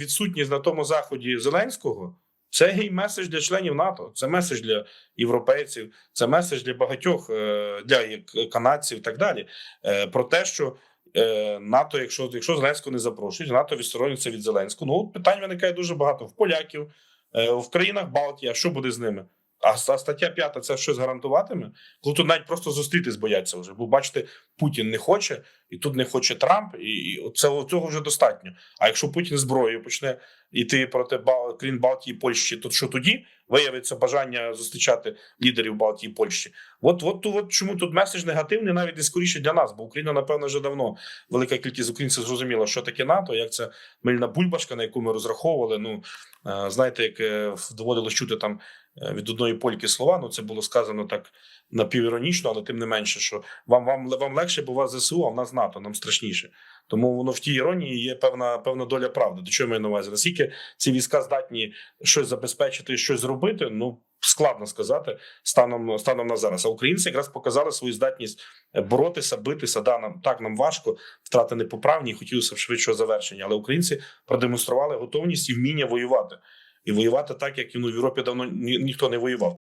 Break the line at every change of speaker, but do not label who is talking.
відсутність на тому заході Зеленського це і меседж для членів НАТО, це меседж для європейців, це меседж для багатьох е, для канадців і так далі. е, Про те, що е, НАТО, якщо, якщо Зеленського не запрошують, НАТО відсторонюється від Зеленського. Ну питань виникає дуже багато в поляків, в країнах Балтії. А що буде з ними? А ста- стаття 5 це щось гарантуватиме? Коли тут навіть просто зустрітись бояться вже. Бо бачите, Путін не хоче, і тут не хоче Трамп, і, і це цього вже достатньо. А якщо Путін зброєю почне йти проти Бал... країн Балтії і Польщі, то що тоді виявиться бажання зустрічати лідерів Балтії і Польщі? От, от, от чому тут меседж негативний, навіть не скоріше для нас, бо Україна, напевно, вже давно велика кількість українців зрозуміла, що таке НАТО, як це мильна бульбашка, на яку ми розраховували. Ну е, знаєте, як е, доводилось чути там від одної польки слова. Ну це було сказано так напівіронічно, але тим не менше, що вам вам вам легше, бо у вас ЗСУ, а в нас НАТО, нам страшніше. Тому воно в тій іронії є певна певна доля правди. До чого я маю на увазі? Наскільки ці війська здатні щось забезпечити, щось зробити? Ну складно сказати станом станом на зараз. А українці якраз показали свою здатність е, боротися, битися. Да, нам так нам важко, втрати непоправні, хотілося б швидшого завершення. Але українці продемонстрували готовність і вміння воювати. І воювати так, як ну, в Європі давно ні, ніхто не воював.